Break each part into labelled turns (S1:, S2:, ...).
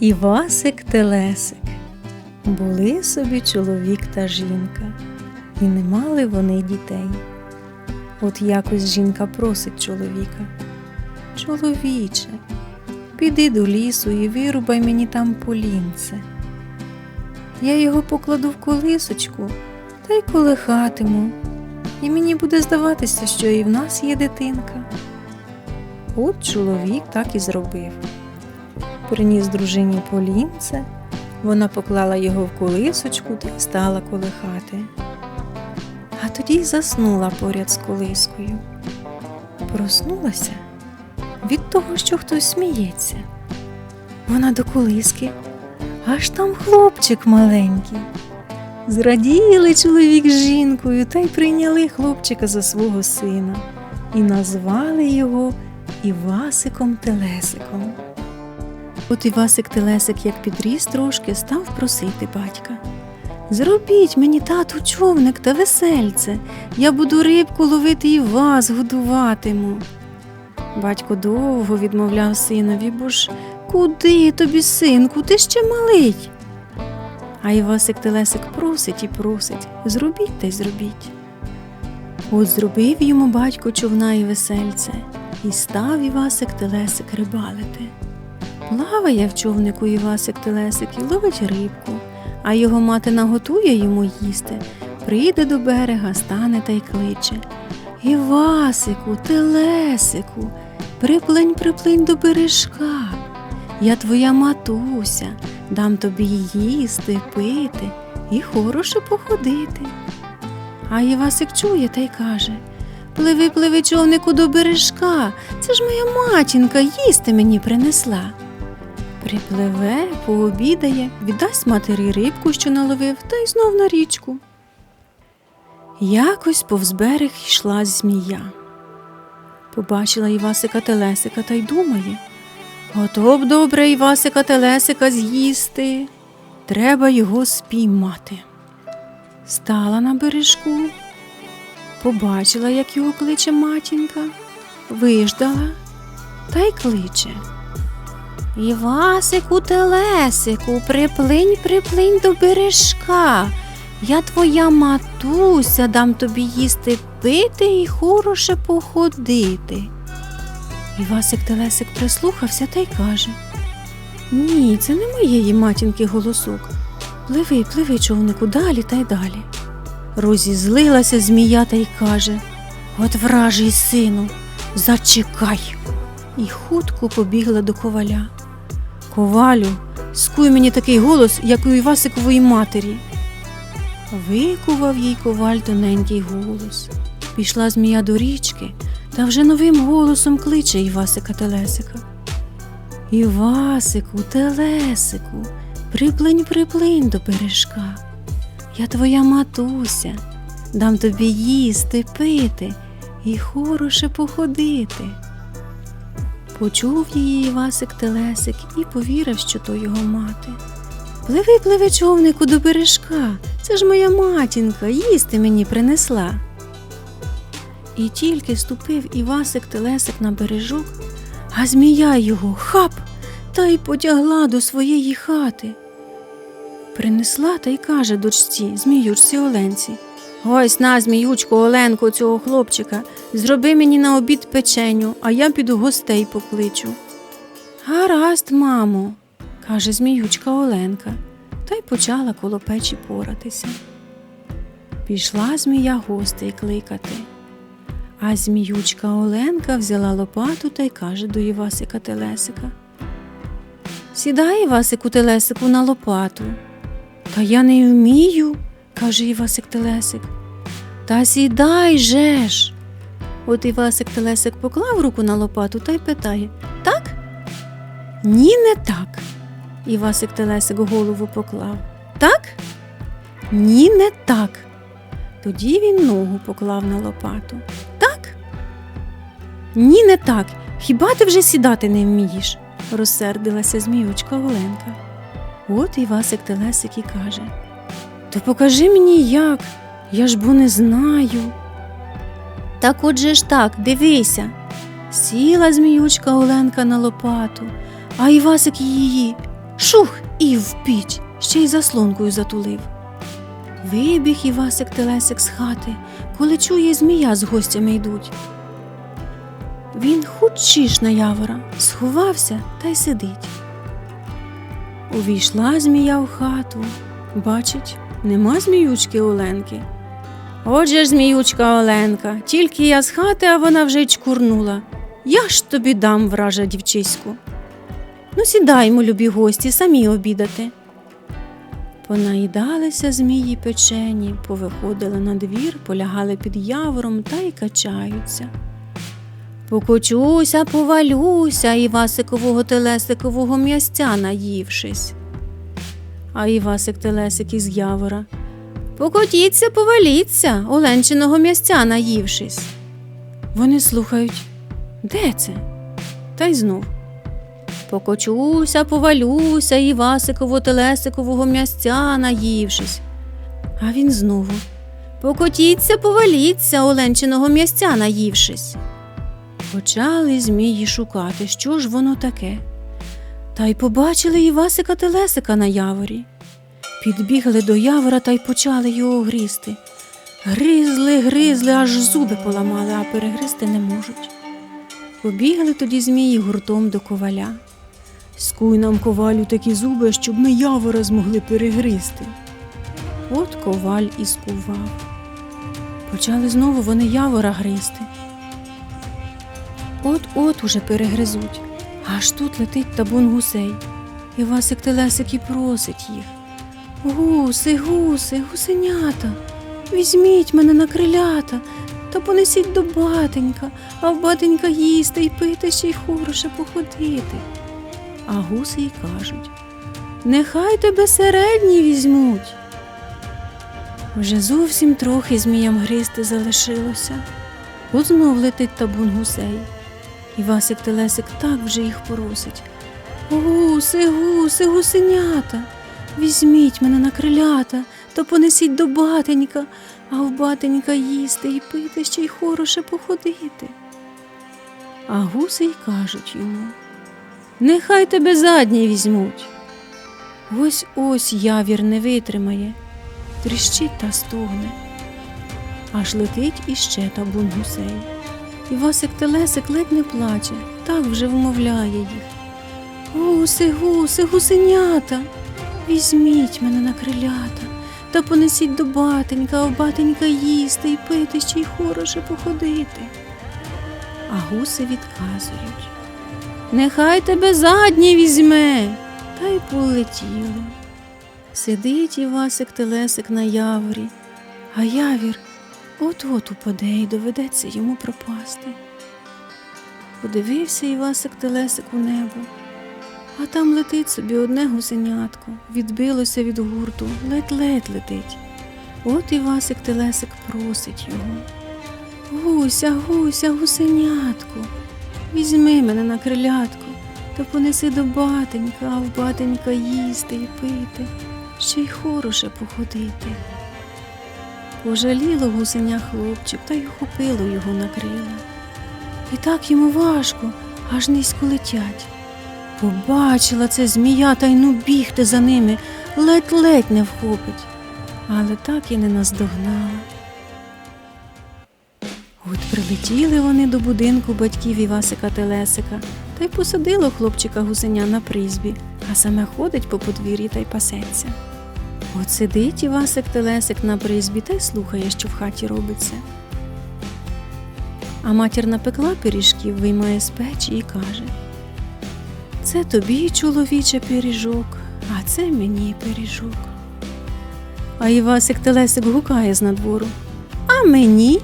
S1: Івасик Телесик. Були собі чоловік та жінка, і не мали вони дітей. От якось жінка просить чоловіка. Чоловіче, піди до лісу і вирубай мені там полінце. Я його покладу в колисочку та й колихатиму, і мені буде здаватися, що і в нас є дитинка. От чоловік так і зробив. Приніс дружині полінце, вона поклала його в колисочку та стала колихати. А тоді й заснула поряд з колискою. Проснулася від того, що хтось сміється. Вона до колиски, аж там хлопчик маленький. Зраділи чоловік з жінкою та й прийняли хлопчика за свого сина і назвали його Івасиком Телесиком. От Івасик Телесик, як підріс трошки, став просити батька. Зробіть мені, тату, човник та весельце, я буду рибку ловити і вас годуватиму. Батько довго відмовляв синові, бо ж куди тобі, синку, ти ще малий. А Івасик Телесик просить і просить зробіть та й зробіть. От зробив йому батько човна і весельце, і став Івасик Телесик рибалити. Плаває в човнику Івасик Телесик і ловить рибку, а його мати наготує йому їсти, прийде до берега, стане та й кличе. Івасику, Телесику, приплинь, приплинь до бережка. Я твоя матуся, дам тобі їсти, пити і хороше походити. А Івасик чує та й каже Пливи, пливи, човнику до бережка, це ж моя матінка їсти мені принесла. Припливе, пообідає, віддасть матері рибку, що наловив, та й знов на річку. Якось повз берег йшла змія. Побачила Івасика Телесика та й думає Ото б добре Івасика Телесика з'їсти. Треба його спіймати. Стала на бережку, побачила, як його кличе матінка, виждала та й кличе. Івасику Телесику, приплинь, приплинь до бережка. Я твоя матуся, дам тобі їсти пити і хороше походити. Івасик Телесик прислухався та й каже Ні, це не моєї матінки голосок. Пливи, пливи, човнику, далі та й далі. Розізлилася змія та й каже От вражий сину, зачекай. І хутко побігла до коваля. Ковалю, скуй мені такий голос, як у Івасикової матері. Викував їй коваль тоненький голос. Пішла змія до річки та вже новим голосом кличе Івасика Телесика. Івасику, Телесику, приплинь, приплинь до бережка. Я твоя матуся, дам тобі їсти, пити і хороше походити. Почув її Івасик Телесик і повірив, що то його мати. Пливи, пливи, човнику до бережка, це ж моя матінка, їсти мені принесла. І тільки ступив Івасик Телесик на бережок, а змія його хап та й потягла до своєї хати. Принесла та й каже дочці, зміючці Оленці. Ось на, зміючку, Оленку, цього хлопчика, зроби мені на обід печеню, а я піду гостей покличу. Гаразд, мамо, каже зміючка Оленка, та й почала коло печі поратися. Пішла змія гостей кликати. А зміючка Оленка взяла лопату та й каже до Івасика Телесика. Сідай, Івасику Телесику, на лопату. Та я не вмію, каже Івасик Телесик. Та сідай же ж. От Івасик Телесик поклав руку на лопату та й питає Так? Ні, не так. Івасик Телесик голову поклав. Так? Ні, не так. Тоді він ногу поклав на лопату. Так? Ні, не так. Хіба ти вже сідати не вмієш? розсердилася зміючка Оленка. От Івасик Телесик і каже То покажи мені як, я ж бо не знаю. Так отже ж так, дивися. Сіла зміючка Оленка на лопату, а Івасик її Шух і в піч, ще й заслонкою затулив. Вибіг Івасик Телесик з хати, коли чує змія з гостями йдуть. Він хутчіш на явора, сховався та й сидить. Увійшла змія в хату, бачить, нема зміючки Оленки. Отже ж, зміючка Оленка, тільки я з хати, а вона вже й чкурнула. Я ж тобі дам, вража дівчиську. Ну, сідаймо, любі гості, самі обідати. Понаїдалися змії печені, повиходили на двір, полягали під явором та й качаються. Покочуся, повалюся, Івасикового телесикового м'ястя наївшись. А Івасик телесик із явора. Покотіться, поваліться, Оленчиного м'ястя наївшись. Вони слухають, де це? Та й знов. Покочуся, повалюся, Івасиково телесикового м'ястя наївшись. А він знову. Покотіться, поваліться, Оленчиного м'ястя наївшись. Почали змії шукати, що ж воно таке. Та й побачили Івасика телесика на яворі. Підбігли до явора та й почали його гризти. Гризли, гризли, аж зуби поламали, а перегризти не можуть. Побігли тоді змії гуртом до коваля. Скуй нам ковалю такі зуби, щоб ми явора змогли перегризти. От коваль і скував. Почали знову вони явора гризти. От-от уже перегризуть. Аж тут летить табун гусей. І Васик Телесик і просить їх. Гуси, гуси, гусенята, візьміть мене на крилята та понесіть до батенька, а в батенька їсти й пити ще й хороше походити. А гуси й кажуть Нехай тебе середні візьмуть. Вже зовсім трохи зміям гризти залишилося. От знов летить табун гусей. І Васик Телесик так вже їх просить. Гуси, гуси, гусенята, візьміть мене на крилята та понесіть до батенька, а в батенька їсти і пити ще й хороше походити. А гуси й кажуть йому Нехай тебе задні візьмуть. Ось ось явір не витримає, тріщить та стогне. Аж летить іще табун гусей. І Васик Телесик ледь не плаче, так вже вмовляє їх. Гуси, гуси, гусенята, візьміть мене на крилята та понесіть до батенька, а в батенька їсти і пити, ще й хороше походити. А гуси відказують. Нехай тебе задні візьме, та й полетіли. Сидить Івасик Телесик на яворі, а явір от-от упаде і доведеться йому пропасти. Подивився Івасик Телесик у небо, а там летить собі одне гусенятко, відбилося від гурту, ледь-ледь летить. От Івасик Телесик просить його. Гуся, гуся, гусенятко, візьми мене на крилятко та понеси до батенька, а в батенька їсти і пити, ще й хороше походити. Пожаліло гусеня хлопчик та й ухопило його на крила. І так йому важко, аж низько летять. Побачила це змія та й ну бігти за ними, ледь-ледь не вхопить, але так і не наздогнала. От прилетіли вони до будинку батьків Івасика Телесика та й посадило хлопчика гусеня на призбі, а саме ходить по подвір'ї та й пасеться. От сидить Івасик Телесик на призбі та й слухає, що в хаті робиться. А матір напекла пиріжків, виймає з печі і каже: Це тобі, чоловіче, пиріжок, а це мені пиріжок. А Івасик Телесик гукає з надвору. А мені?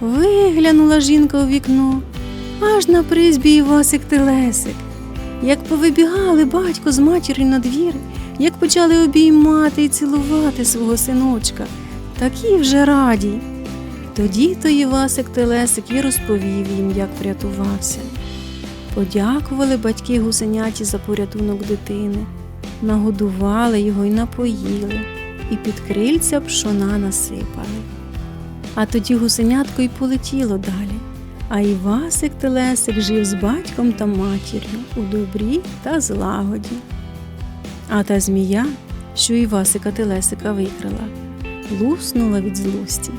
S1: Виглянула жінка у вікно, аж на призбі Івасик Телесик. Як повибігали батько з матір'ю на двір, як почали обіймати і цілувати свого синочка, такі вже раді. Тоді то Івасик Телесик і розповів їм, як врятувався. Подякували батьки гусеняті за порятунок дитини, нагодували його й напоїли, і під крильця пшона насипали. А тоді гусенятко й полетіло далі. А Івасик Телесик жив з батьком та матір'ю у добрі та злагоді. А та змія, що Івасика Телесика викрила, луснула від злості